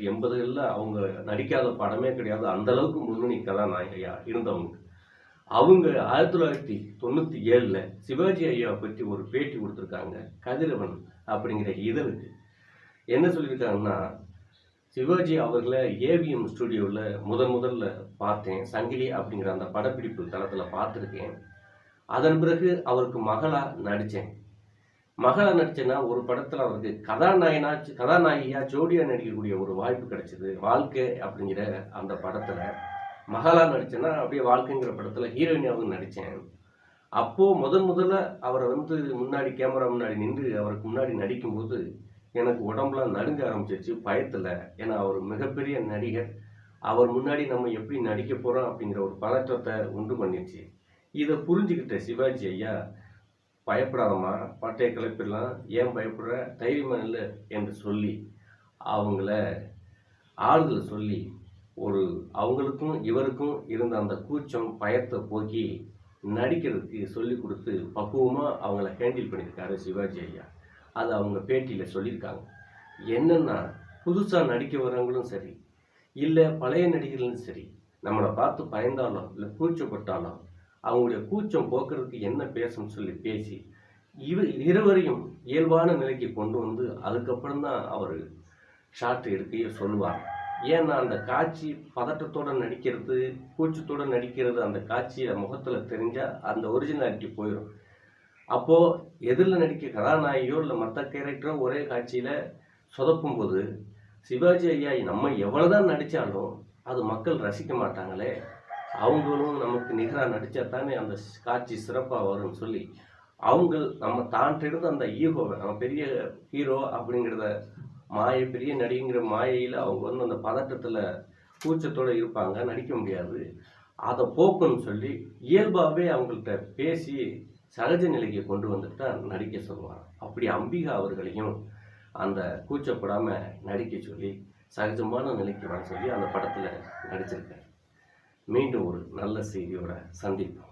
தொள்ளாயிரத்தி எண்பதுகளில் அவங்க நடிக்காத படமே கிடையாது. அந்த அளவுக்கு முன்னணி கதாநாயகியா இருந்தவங்க. அவங்க ஆயிரத்தி தொள்ளாயிரத்தி தொண்ணூற்றி ஏழில் சிவாஜி ஐயாவை பற்றி ஒரு பேட்டி கொடுத்துருக்காங்க. கதிரவன் அப்படிங்கிற இதழுக்கு. என்ன சொல்லியிருக்காங்கன்னா சிவாஜி அவர்களை ஏவிஎம் ஸ்டுடியோவில் முதன் முதல்ல பார்த்தேன். சங்கிலி அப்படிங்கிற அந்த படப்பிடிப்பு தளத்தில் பார்த்துருக்கேன். அதன் பிறகு அவருக்கு மகளாக நடித்தேன். மகளா நடிச்சனா ஒரு படத்தில் அவருக்கு கதாநாயகனா கதாநாயகியா ஜோடியா நடிக்கக்கூடிய ஒரு வாய்ப்பு கிடைச்சது. வாழ்க்கை அப்படிங்கிற அந்த படத்தில் மகளா நடிச்சேன்னா அப்படியே வாழ்க்கைங்கிற படத்தில் ஹீரோயினாவும் நடித்தேன் அப்போது முதன் முதல்ல அவரை வந்து முன்னாடி கேமரா முன்னாடி நின்று அவருக்கு முன்னாடி நடிக்கும்போது எனக்கு உடம்புலாம் நடுங்க ஆரம்பிச்சிருச்சு பயத்தில். ஏன்னா அவர் மிகப்பெரிய நடிகர். அவர் முன்னாடி நம்ம எப்படி நடிக்க போகிறோம் அப்படிங்கிற ஒரு பதற்றத்தை உண்டு பண்ணிடுச்சு இதை புரிஞ்சுக்கிட்ட சிவாஜி ஐயா பயப்படாதம்மா. பட்டையை கிளப்பிடலாம் ஏன் பயப்படுற? தைரியமாக இல்லை என்று சொல்லி அவங்கள ஆறுதல் சொல்லி ஒரு அவங்களுக்கும் இவருக்கும் இருந்த அந்த கூச்சம் பயத்தை போக்கி நடிக்கிறதுக்கு சொல்லி கொடுத்து பக்குவமாக அவங்கள ஹேண்டில் பண்ணியிருக்காரு சிவாஜி ஐயா. அது அவங்க பேட்டியில் சொல்லியிருக்காங்க. என்னென்னா புதுசாக நடிக்க வரவங்களும் சரி இல்லை பழைய நடிகர்களும் சரி நம்மளை பார்த்து பயந்தாலும் இல்லை கூச்சப்பட்டாலும் அவங்களுடைய கூச்சம் போக்குறதுக்கு என்ன பேசணும்னு சொல்லி பேசி இரு இருவரையும் இயல்பான நிலைக்கு கொண்டு வந்து அதுக்கப்புறம் தான் அவர் ஷார்ட் இருக்கையே சொல்லுவார் ஏன்னா அந்த காட்சி பதட்டத்தோடு நடிக்கிறது கூச்சத்தோடு நடிக்கிறது அந்த காட்சியை முகத்தில் தெரிஞ்சால் அந்த ஒரிஜினாலிட்டி போயிடும் அப்போது எதிரில் நடிக்க கதாநாயகியோ இல்லை மற்ற கேரக்டரோ ஒரே காட்சியில் சொதப்பும் போது சிவாஜி ஐயா நம்ம எவ்வளோதான் நடித்தாலும் அது மக்கள் ரசிக்க மாட்டாங்களே. அவங்களும் நமக்கு நிகராக நடித்தா தானே அந்த காட்சி சிறப்பாக வரும்னு சொல்லி அவங்க நம்ம தாண்டிருந்து அந்த ஈகோவை நம்ம பெரிய ஹீரோ அப்படிங்கிறத மாயை பெரிய நடிகைங்கிற மாயையில் அவங்க வந்து அந்த பதட்டத்தில் கூச்சத்தோடு இருப்பாங்க நடிக்க முடியாது. அதை போக்கணும்னு சொல்லி இயல்பாகவே அவங்கள்ட்ட பேசி சகஜ நிலைக்கு கொண்டு வந்துட்டு தான் நடிக்க சொல்லுவாங்க. அப்படி அம்பிகா அவர்களையும் அந்த கூச்சப்படாமல் நடிக்க சொல்லி சகஜமான நிலைக்கு வர சொல்லி அந்த படத்தில் நடிச்சிருக்காரு. மீண்டும் ஒரு நல்ல செய்தியோட சந்திப்போம்.